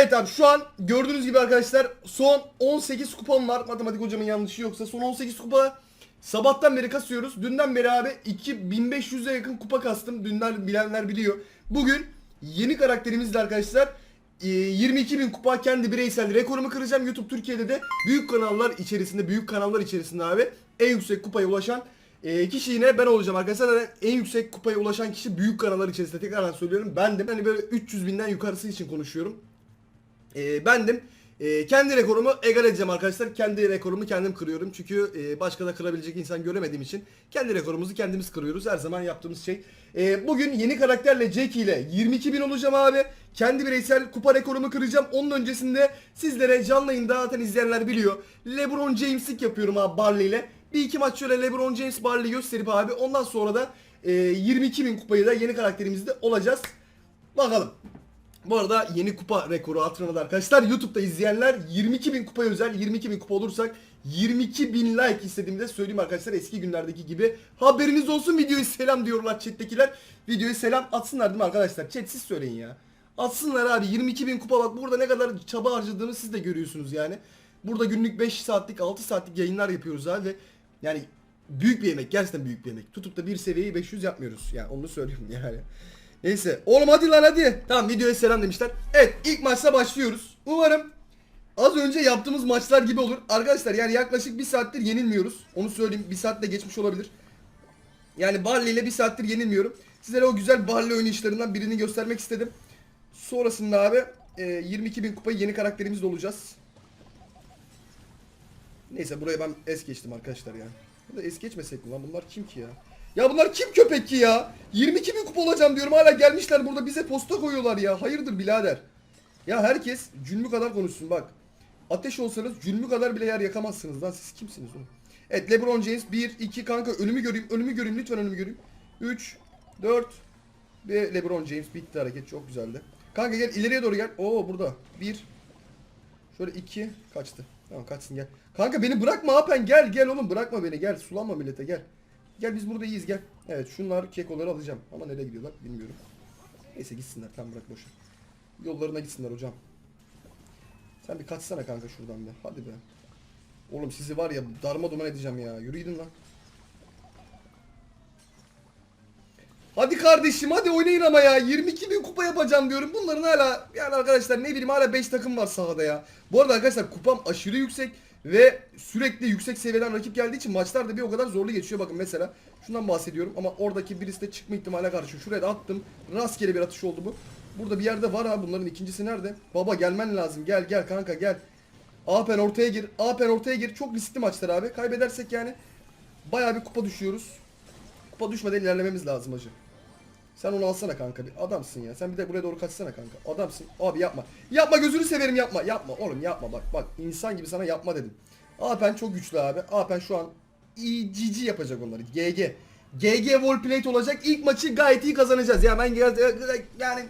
Evet abi şu an gördüğünüz gibi arkadaşlar son 18 kupam var. Matematik hocamın yanlışı yoksa son 18 kupa sabahtan beri kasıyoruz. Dünden beri abi 2500'e yakın kupa kastım. Dünden bilenler biliyor. Bugün yeni karakterimizle arkadaşlar e, 22.000 kupa kendi bireysel rekorumu kıracağım. YouTube Türkiye'de de büyük kanallar içerisinde büyük kanallar içerisinde abi en yüksek kupaya ulaşan e, kişi yine ben olacağım arkadaşlar. En yüksek kupaya ulaşan kişi büyük kanallar içerisinde tekrardan söylüyorum. Ben de hani böyle 300 binden yukarısı için konuşuyorum. E, bendim. E, kendi rekorumu egal edeceğim arkadaşlar. Kendi rekorumu kendim kırıyorum. Çünkü e, başka da kırabilecek insan göremediğim için kendi rekorumuzu kendimiz kırıyoruz. Her zaman yaptığımız şey. E, bugün yeni karakterle Jackie ile 22.000 olacağım abi. Kendi bireysel kupa rekorumu kıracağım. Onun öncesinde sizlere canlı yayında zaten izleyenler biliyor. LeBron James'lik yapıyorum abi Barley ile. Bir iki maç şöyle LeBron James Barley gösterip abi ondan sonra da e, 22.000 kupayı da yeni karakterimizde olacağız. Bakalım. Bu arada yeni kupa rekoru hatırladı arkadaşlar. YouTube'da izleyenler 22.000 kupa özel 22.000 kupa olursak 22.000 like istediğimde söyleyeyim arkadaşlar eski günlerdeki gibi. Haberiniz olsun videoyu selam diyorlar chat'tekiler. Videoyu selam atsınlar değil mi arkadaşlar? Chat siz söyleyin ya. Atsınlar abi 22.000 kupa bak burada ne kadar çaba harcadığımı siz de görüyorsunuz yani. Burada günlük 5 saatlik 6 saatlik yayınlar yapıyoruz abi ve yani büyük bir emek gerçekten büyük bir emek. Tutup da bir seviyeyi 500 yapmıyoruz yani onu söylüyorum yani. Neyse. Oğlum hadi lan hadi. Tamam videoya selam demişler. Evet ilk maçla başlıyoruz. Umarım az önce yaptığımız maçlar gibi olur. Arkadaşlar yani yaklaşık bir saattir yenilmiyoruz. Onu söyleyeyim. Bir saatte geçmiş olabilir. Yani Barley ile bir saattir yenilmiyorum. Sizlere o güzel Barley oynayışlarından birini göstermek istedim. Sonrasında abi e, 22.000 kupayı yeni karakterimizle olacağız. Neyse buraya ben es geçtim arkadaşlar ya. Burada es geçmesek mi lan bunlar kim ki ya? Ya bunlar kim köpek ki ya? 22 bin kupa olacağım diyorum hala gelmişler burada bize posta koyuyorlar ya. Hayırdır birader? Ya herkes cülmü kadar konuşsun bak. Ateş olsanız cülmü kadar bile yer yakamazsınız lan siz kimsiniz oğlum? Evet LeBron James 1 2 kanka önümü göreyim önümü göreyim lütfen önümü göreyim. 3 4 ve LeBron James bitti hareket çok güzeldi. Kanka gel ileriye doğru gel. Oo burada. 1 Şöyle 2 kaçtı. Tamam kaçsın gel. Kanka beni bırakma Apen gel gel oğlum bırakma beni gel sulanma millete gel. Gel biz burada iyiyiz gel. Evet şunlar kekoları alacağım ama nereye gidiyorlar bilmiyorum. Neyse gitsinler tamam bırak boşu. Yollarına gitsinler hocam. Sen bir kaçsana kanka şuradan be. Hadi be. Oğlum sizi var ya darma duman edeceğim ya. Yürü gidin lan. Hadi kardeşim hadi oynayın ama ya. 22 bin kupa yapacağım diyorum. Bunların hala yani arkadaşlar ne bileyim hala 5 takım var sahada ya. Bu arada arkadaşlar kupam aşırı yüksek. Ve sürekli yüksek seviyeden rakip geldiği için maçlar da bir o kadar zorlu geçiyor. Bakın mesela şundan bahsediyorum ama oradaki birisi de çıkma ihtimaline karşı. Şuraya da attım. Rastgele bir atış oldu bu. Burada bir yerde var ha bunların ikincisi nerede? Baba gelmen lazım. Gel gel kanka gel. Apen ortaya gir. Apen ortaya gir. Çok riskli maçlar abi. Kaybedersek yani bayağı bir kupa düşüyoruz. Kupa düşmeden ilerlememiz lazım hacı. Sen onu alsana kanka bir. Adamsın ya. Sen bir de buraya doğru kaçsana kanka. Adamsın. Abi yapma. Yapma gözünü severim yapma. Yapma oğlum yapma bak. Bak insan gibi sana yapma dedim. Apen çok güçlü abi. Apen şu an GG yapacak onları. GG. GG Wallplate olacak. İlk maçı gayet iyi kazanacağız. Ya ben yani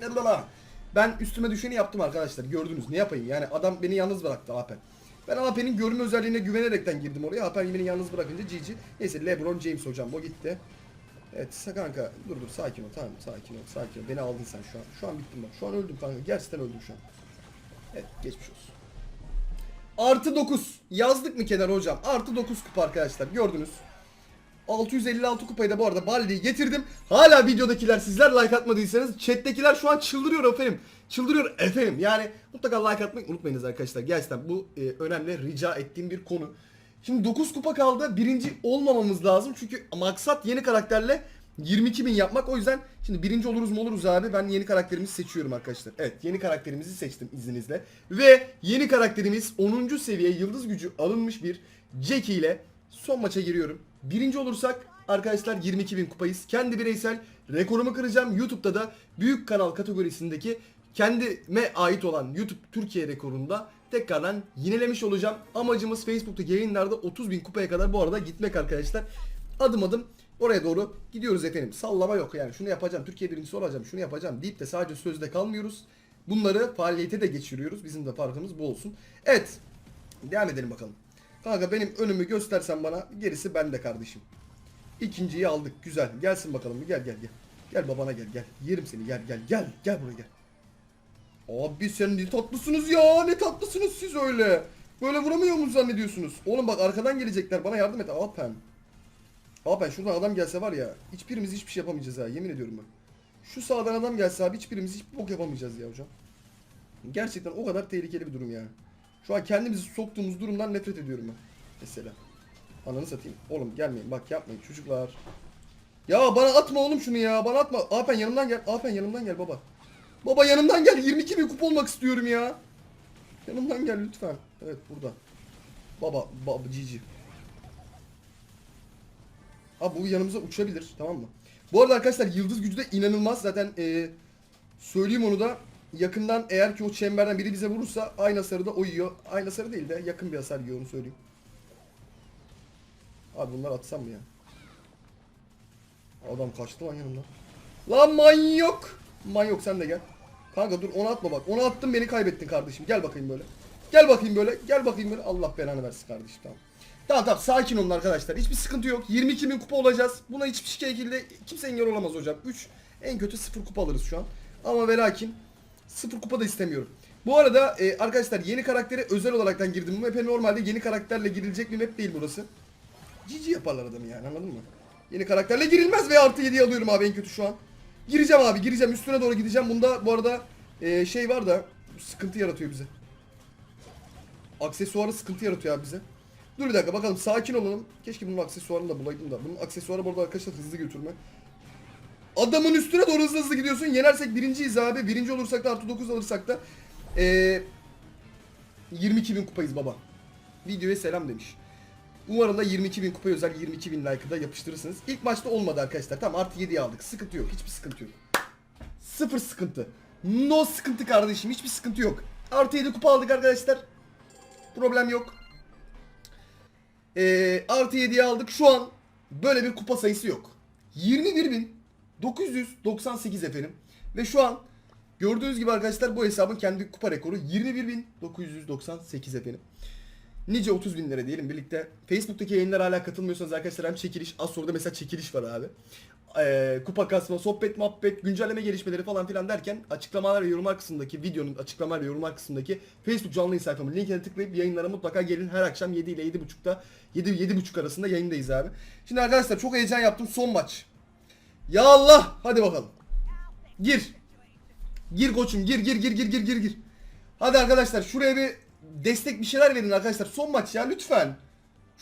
ben üstüme düşeni yaptım arkadaşlar. Gördünüz. Ne yapayım? Yani adam beni yalnız bıraktı Apen. Ben Apen'in görünme özelliğine güvenerekten girdim oraya. Apen beni yalnız bırakınca GG. Neyse LeBron James hocam o gitti. Evet sa- kanka dur dur sakin ol tamam sakin ol sakin ol beni aldın sen şu an. Şu an bittim ben. Şu an öldüm kanka gerçekten öldüm şu an. Evet geçmiş olsun. Artı 9 yazdık mı kenara hocam? Artı 9 kupa arkadaşlar gördünüz. 656 kupayı da bu arada Baldi'yi getirdim. Hala videodakiler sizler like atmadıysanız chat'tekiler şu an çıldırıyor efendim. Çıldırıyor efendim. Yani mutlaka like atmayı unutmayınız arkadaşlar. Gerçekten bu e, önemli rica ettiğim bir konu. Şimdi 9 kupa kaldı. Birinci olmamamız lazım. Çünkü maksat yeni karakterle 22 bin yapmak. O yüzden şimdi birinci oluruz mu oluruz abi. Ben yeni karakterimizi seçiyorum arkadaşlar. Evet yeni karakterimizi seçtim izninizle. Ve yeni karakterimiz 10. seviye yıldız gücü alınmış bir Jackie ile son maça giriyorum. Birinci olursak arkadaşlar 22 bin kupayız. Kendi bireysel rekorumu kıracağım. YouTube'da da büyük kanal kategorisindeki kendime ait olan YouTube Türkiye rekorunda tekrardan yinelemiş olacağım. Amacımız Facebook'taki yayınlarda 30 bin kupaya kadar bu arada gitmek arkadaşlar. Adım adım oraya doğru gidiyoruz efendim. Sallama yok yani şunu yapacağım, Türkiye birincisi olacağım, şunu yapacağım deyip de sadece sözde kalmıyoruz. Bunları faaliyete de geçiriyoruz. Bizim de farkımız bu olsun. Evet. Devam edelim bakalım. Kanka benim önümü göstersen bana gerisi bende kardeşim. İkinciyi aldık. Güzel. Gelsin bakalım. Gel gel gel. Gel babana gel gel. Yerim seni. Gel gel gel. Gel buraya gel. Abi sen ne tatlısınız ya ne tatlısınız siz öyle. Böyle vuramıyor mu zannediyorsunuz? Oğlum bak arkadan gelecekler bana yardım et Alpen. Alpen şuradan adam gelse var ya hiçbirimiz hiçbir şey yapamayacağız ha yemin ediyorum bak. Şu sağdan adam gelse abi hiçbirimiz hiçbir bok yapamayacağız ya hocam. Gerçekten o kadar tehlikeli bir durum yani. Şu an kendimizi soktuğumuz durumdan nefret ediyorum ben. Mesela. Ananı satayım. Oğlum gelmeyin bak yapmayın çocuklar. Ya bana atma oğlum şunu ya. Bana atma. Apen yanımdan gel. Apen yanımdan gel baba. Baba yanımdan gel. 22 bin kupa olmak istiyorum ya. Yanımdan gel lütfen. Evet burada. Baba. Baba cici. Abi bu yanımıza uçabilir. Tamam mı? Bu arada arkadaşlar yıldız gücü de inanılmaz. Zaten eee söyleyeyim onu da. Yakından eğer ki o çemberden biri bize vurursa aynı hasarı da o yiyor. Aynı hasarı değil de yakın bir hasar yiyor onu söyleyeyim. Abi bunları atsam mı ya? Adam kaçtı lan yanımdan. Lan manyok. Manyok sen de gel. Kanka dur onu atma bak. Onu attın beni kaybettin kardeşim. Gel bakayım böyle. Gel bakayım böyle. Gel bakayım böyle. Allah belanı versin kardeşim tamam. Tamam tamam sakin olun arkadaşlar. Hiçbir sıkıntı yok. 22 bin kupa olacağız. Buna hiçbir şekilde kimse engel olamaz hocam. 3 en kötü 0 kupa alırız şu an. Ama ve lakin 0 kupa da istemiyorum. Bu arada e, arkadaşlar yeni karaktere özel olaraktan girdim. Bu map'e normalde yeni karakterle girilecek bir map değil burası. Cici yaparlar adamı yani anladın mı? Yeni karakterle girilmez ve artı 7 alıyorum abi en kötü şu an. Gireceğim abi gireceğim üstüne doğru gideceğim. Bunda bu arada e, şey var da sıkıntı yaratıyor bize. Aksesuarı sıkıntı yaratıyor abi bize. Dur bir dakika bakalım sakin olalım. Keşke bunun aksesuarını da bulaydım da. Bunun aksesuarı burada arkadaşlar hızlı götürme. Adamın üstüne doğru hızlı hızlı gidiyorsun. Yenersek birinciyiz abi. Birinci olursak da artı 9 alırsak da e, 22 bin kupayız baba. Videoya selam demiş. Umarım da 22 bin kupaya özel 22 bin like'ı da yapıştırırsınız. İlk maçta olmadı arkadaşlar. Tamam artı 7'yi aldık. Sıkıntı yok. Hiçbir sıkıntı yok. Sıfır sıkıntı. No sıkıntı kardeşim. Hiçbir sıkıntı yok. Artı 7 kupa aldık arkadaşlar. Problem yok. Ee, artı 7'yi aldık. Şu an böyle bir kupa sayısı yok. 21.998 efendim. Ve şu an gördüğünüz gibi arkadaşlar bu hesabın kendi kupa rekoru 21.998 efendim. Nice 30 bin lira diyelim birlikte. Facebook'taki yayınlara hala katılmıyorsanız arkadaşlar hem çekiliş, az sonra da mesela çekiliş var abi. Ee, kupa kasma, sohbet, muhabbet, güncelleme gelişmeleri falan filan derken açıklamalar ve yorumlar kısmındaki videonun açıklamalar ve yorumlar kısmındaki Facebook canlı yayın sayfamın linkine tıklayıp yayınlara mutlaka gelin. Her akşam 7 ile 7.30'da 7 7.30 arasında yayındayız abi. Şimdi arkadaşlar çok heyecan yaptım son maç. Ya Allah hadi bakalım. Gir. Gir koçum gir gir gir gir gir gir gir. Hadi arkadaşlar şuraya bir destek bir şeyler verin arkadaşlar. Son maç ya lütfen.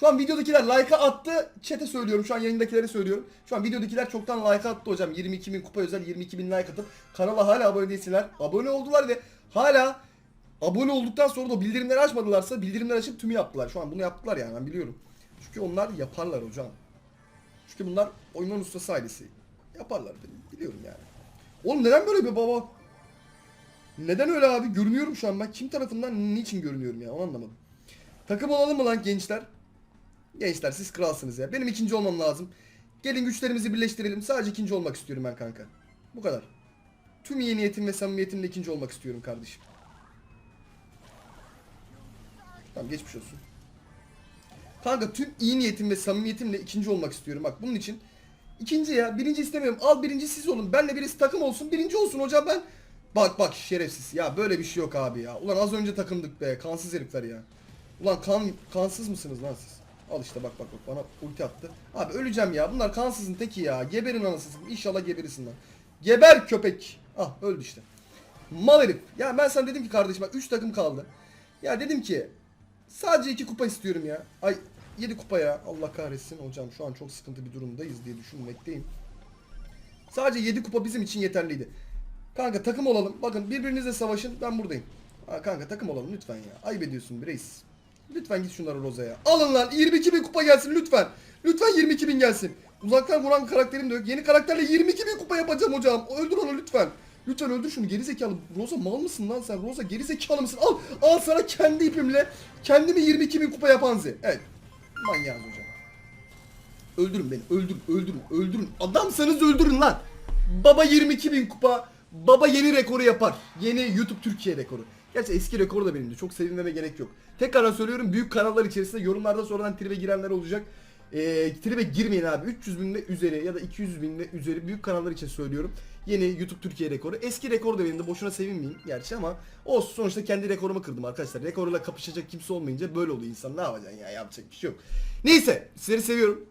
Şu an videodakiler like'a attı. Chat'e söylüyorum. Şu an yayındakilere söylüyorum. Şu an videodakiler çoktan like attı hocam. 22 bin kupa özel 22 bin like atıp kanala hala abone değilsinler. Abone oldular ve hala abone olduktan sonra da bildirimleri açmadılarsa bildirimleri açıp tümü yaptılar. Şu an bunu yaptılar yani ben biliyorum. Çünkü onlar yaparlar hocam. Çünkü bunlar oyunun ustası ailesi. Yaparlar biliyorum yani. Oğlum neden böyle bir baba? Neden öyle abi? Görünüyorum şu an ben. Kim tarafından niçin görünüyorum ya? Onu anlamadım. Takım olalım mı lan gençler? Gençler siz kralsınız ya. Benim ikinci olmam lazım. Gelin güçlerimizi birleştirelim. Sadece ikinci olmak istiyorum ben kanka. Bu kadar. Tüm iyi niyetim ve samimiyetimle ikinci olmak istiyorum kardeşim. Tamam geçmiş olsun. Kanka tüm iyi niyetim ve samimiyetimle ikinci olmak istiyorum. Bak bunun için ikinci ya. Birinci istemiyorum. Al birinci siz olun. Benle birisi takım olsun. Birinci olsun hocam ben. Bak bak şerefsiz. Ya böyle bir şey yok abi ya. Ulan az önce takımdık be. Kansız herifler ya. Ulan kan kansız mısınız lan siz? Al işte bak bak bak bana ulti attı. Abi öleceğim ya. Bunlar kansızın teki ya. Geberin anasını. İnşallah geberirsin lan. Geber köpek. Ah öldü işte. Mal herif. Ya ben sana dedim ki kardeşim bak 3 takım kaldı. Ya dedim ki sadece 2 kupa istiyorum ya. Ay 7 kupa ya. Allah kahretsin hocam şu an çok sıkıntı bir durumdayız diye düşünmekteyim. Sadece 7 kupa bizim için yeterliydi. Kanka takım olalım. Bakın birbirinizle savaşın. Ben buradayım. Ha, kanka takım olalım lütfen ya. Ayıp ediyorsun bir reis. Lütfen git şunları Roza'ya. Alın lan 22 bin kupa gelsin lütfen. Lütfen 22 bin gelsin. Uzaktan vuran karakterim de yok. Yeni karakterle 22 bin kupa yapacağım hocam. Öldür onu lütfen. Lütfen öldür şunu geri zekalı. Roza mal mısın lan sen? Roza geri zekalı mısın? Al al sana kendi ipimle kendimi 22 bin kupa yapan ze. Evet. Manyağız hocam. Öldürün beni. Öldürün. Öldürün. Öldürün. Adamsanız öldürün lan. Baba 22 bin kupa. Baba yeni rekoru yapar. Yeni YouTube Türkiye rekoru. Gerçi eski rekoru da benimdi. Çok sevinmeme gerek yok. Tekrar söylüyorum. Büyük kanallar içerisinde yorumlarda sonradan tribe girenler olacak. Ee, tribe girmeyin abi. 300 bin ve üzeri ya da 200 bin ve üzeri büyük kanallar için söylüyorum. Yeni YouTube Türkiye rekoru. Eski rekor da benim de boşuna sevinmeyeyim gerçi ama olsun sonuçta kendi rekorumu kırdım arkadaşlar. Rekorla kapışacak kimse olmayınca böyle oluyor insan. Ne yapacaksın ya yapacak bir şey yok. Neyse sizleri seviyorum.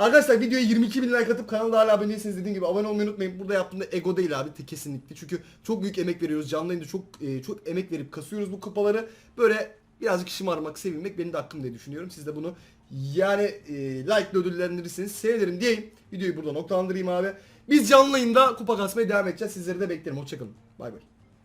Arkadaşlar videoya 22 bin like atıp kanala hala abone değilseniz dediğim gibi abone olmayı unutmayın. Burada yaptığımda ego değil abi kesinlikle. Çünkü çok büyük emek veriyoruz. Canlı yayında çok e, çok emek verip kasıyoruz bu kupaları. Böyle birazcık şımarmak, sevinmek benim de hakkım diye düşünüyorum. Siz de bunu yani e, like ödüllendirirseniz sevinirim diyeyim. Videoyu burada noktalandırayım abi. Biz canlı yayında kupa kasmaya devam edeceğiz. Sizleri de beklerim. Hoşçakalın. Bay bay.